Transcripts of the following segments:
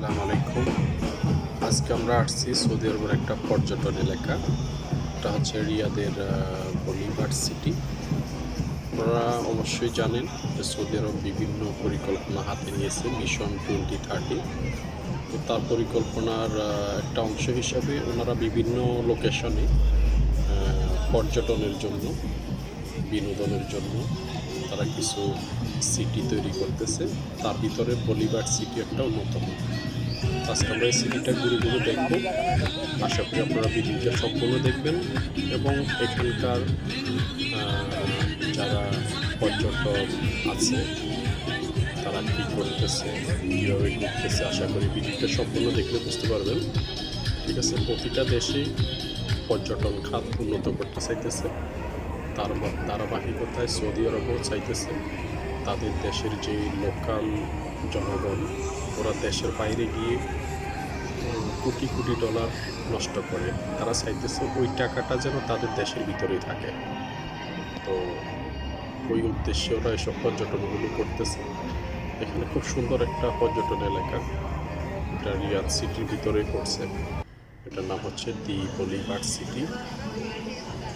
আসসালামু আলাইকুম। আজকে আমরা আসছি সৌদি আরবের একটা পর্যটন এলাকা। এটা হচ্ছে রিয়াদের বলিভার সিটি। আপনারা অবশ্যই জানেন যে সৌদি আরব বিভিন্ন পরিকল্পনা হাতে নিয়েছে, মিশন টোয়েন্টি থার্টি। তো তার পরিকল্পনার একটা অংশ হিসাবে ওনারা বিভিন্ন লোকেশনে পর্যটনের জন্য, বিনোদনের জন্য তারা কিছু সিটি তৈরি করতেছে। তার ভিতরে বলিভার সিটি একটা অন্যতম। আজকে আমরা এই সিটিটা ঘুরে দেখব। আশা করি আপনারা ভিডিওটা সম্পূর্ণ দেখবেন এবং এখানকার যারা পর্যটক আছে, তারা কী করতেছে, কীভাবে ঘুরতেছে, আশা করি ভিডিওটা সম্পূর্ণ দেখলে বুঝতে পারবেন। ঠিক আছে, প্রতিটা দেশেই পর্যটন খাত উন্নত করতে চাইতেছে। তার ধারাবাহিকতায় সৌদি আরবও চাইতেছে। তাদের দেশের যে লোকাল জনগণ ওরা দেশের বাইরে গিয়ে কোটি কোটি ডলার নষ্ট করে। তারা চাইতেছে ওই টাকাটা যেন তাদের দেশের ভিতরেই থাকে। তো ওই উদ্দেশ্যে ওরা এসব পর্যটনগুলো করতেছে। এখানে খুব সুন্দর একটা পর্যটন এলাকা। এটা রিয়াদ সিটির ভিতরেই পড়ছে এটার নাম হচ্ছে দি বলিভার সিটি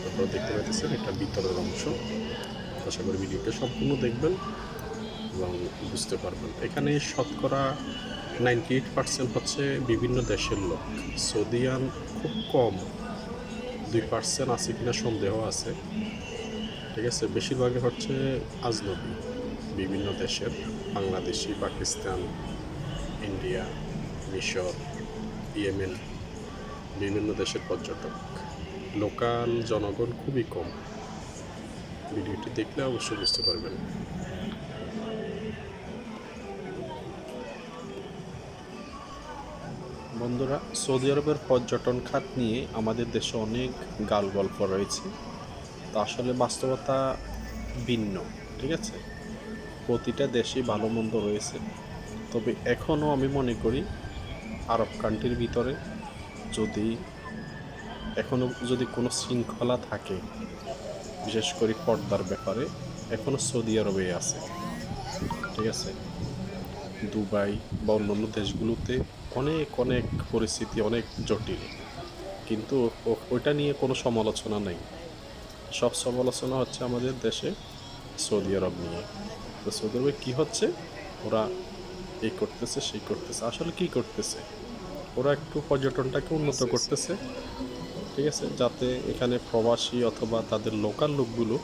আপনারা দেখতে পাচ্ছেন এটা ভিতরের অংশ। আশা করি ভিডিওটা সম্পূর্ণ দেখবেন। এবং বুঝতে পারবেন। এখানে শতকরা নাইনটি এইট পার্সেন্ট হচ্ছে বিভিন্ন দেশের লোক। সৌদিয়ান খুব কম, দুই পার্সেন্ট আছে কিনা সন্দেহ আছে। ঠিক আছে, বেশিরভাগই হচ্ছে আজনবী, বিভিন্ন দেশের বাংলাদেশি, পাকিস্তান, ইন্ডিয়া, মিশর, ইয়েমেন, বিভিন্ন দেশের পর্যটক। লোকাল জনগণ খুবই কম। ভিডিওটি দেখলে অবশ্যই বুঝতে পারবেন। বন্ধুরা, সৌদি আরবের পর্যটন খাত নিয়ে আমাদের দেশে অনেক গাল গল্প রয়েছে। তা আসলে বাস্তবতা ভিন্ন, ঠিক আছে? প্রতিটা দেশেই ভালো মন্দ রয়েছে তবে এখনও আমি মনে করি, আরব কান্ট্রির ভিতরে যদি এখনও যদি কোনো শৃঙ্খলা থাকে, বিশেষ করে পর্দার ব্যাপারে, এখনও সৌদি আরবে আছে, ঠিক আছে? দুবাই বা অন্যান্য দেশগুলোতে অনেক অনেক পরিস্থিতি অনেক জটিল। কিন্তু ওইটা নিয়ে কোনো সমালোচনা নেই। সব সমালোচনা হচ্ছে আমাদের দেশে সৌদি আরব নিয়ে। তো সৌদি আরবে কী হচ্ছে? ওরা এই করতেছে সেই করতেছে। আসলে কি করতেছে? ওরা একটু পর্যটনটাকে উন্নত করতেছে। ঠিক আছে? যাতে এখানে প্রবাসী অথবা তাদের লোকাল লোকগুলো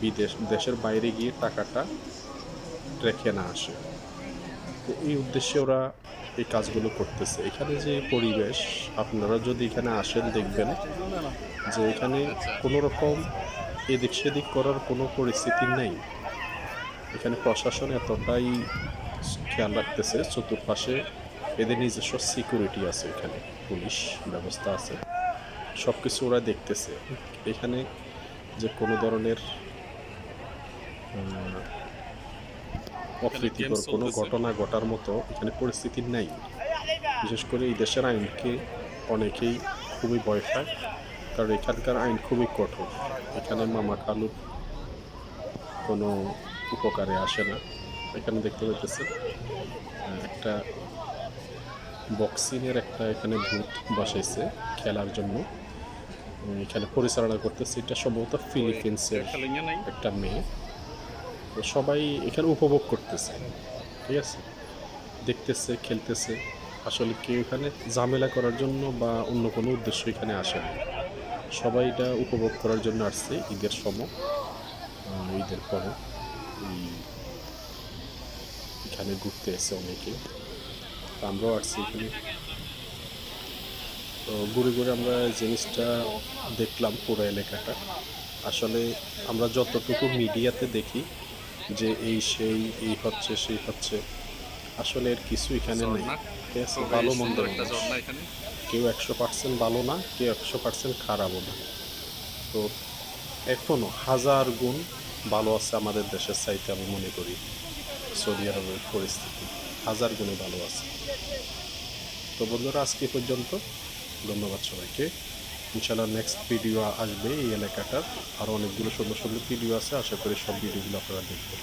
বিদেশ দেশের বাইরে গিয়ে টাকাটা রেখে না আসে। তো এই উদ্দেশ্যে ওরা এই কাজগুলো করতেছে। এখানে যে পরিবেশ, আপনারা যদি এখানে আসেন, দেখবেন যে এখানে কোনো রকম এদিক সেদিক করার কোনো পরিস্থিতি নেই। এখানে প্রশাসন এতটাই খেয়াল রাখতেছে, চতুর্পাশে এদের নিজস্ব সিকিউরিটি আছে এখানে, পুলিশ ব্যবস্থা আছে সব কিছু ওরা দেখতেছে। এখানে যে কোনো ধরনের অপ্রীতিকর কোনো ঘটনা ঘটার মতো এখানে পরিস্থিতি নাই। বিশেষ করে এই দেশের আইনকে অনেকেই খুবই ভয় পায় কারণ এখানকার আইন খুবই কঠোর। এখানে মামা খালুর কোনো উপকারে আসে না। এখানে দেখতে পাইতেছেন একটা বক্সিংয়ের একটা এখানে ভূত বসাইছে খেলার জন্য। এখানে পরিচালনা করতেছে এটা সম্ভবত ফিলিপিন্সের একটা মেয়ে। তো সবাই এখানে উপভোগ করতেছে, ঠিক আছে? দেখতেছে, খেলতেছে। আসলে কেউ এখানে ঝামেলা করার জন্য বা অন্য কোনো উদ্দেশ্য এখানে আসে না। সবাই এটা উপভোগ করার জন্য আসছে, ঈদের সময় ঈদের পরে। এখানে ঘুরতে এসে অনেকে। আমরাও আসছি এখানে। তো ঘুরে ঘুরে আমরা জিনিসটা দেখলাম পুরো এলাকাটা। আসলে আমরা যতটুকু মিডিয়াতে দেখি যে এই সেই এই হচ্ছে সেই হচ্ছে। আসলে এর কিছু এখানে নেই। ঠিক আছে? ভালো মন্দ কেউ একশো পার্সেন্ট ভালো না কেউ একশো পার্সেন্ট খারাপও না। তো এখনও হাজার গুণ ভালো আছে আমাদের দেশের চাইতে আমি মনে করি সৌদি আরবের পরিস্থিতি। হাজার গুণে ভালো আছে। তো বন্ধুরা আজকে পর্যন্ত। ধন্যবাদ সবাইকে। ইনশাল্লাহ নেক্সট ভিডিও আসবে এই এলাকাটার। আরও অনেকগুলো সুন্দর সুন্দর ভিডিও আছে, আশা করি সব ভিডিওগুলো আপনারা দেখবেন।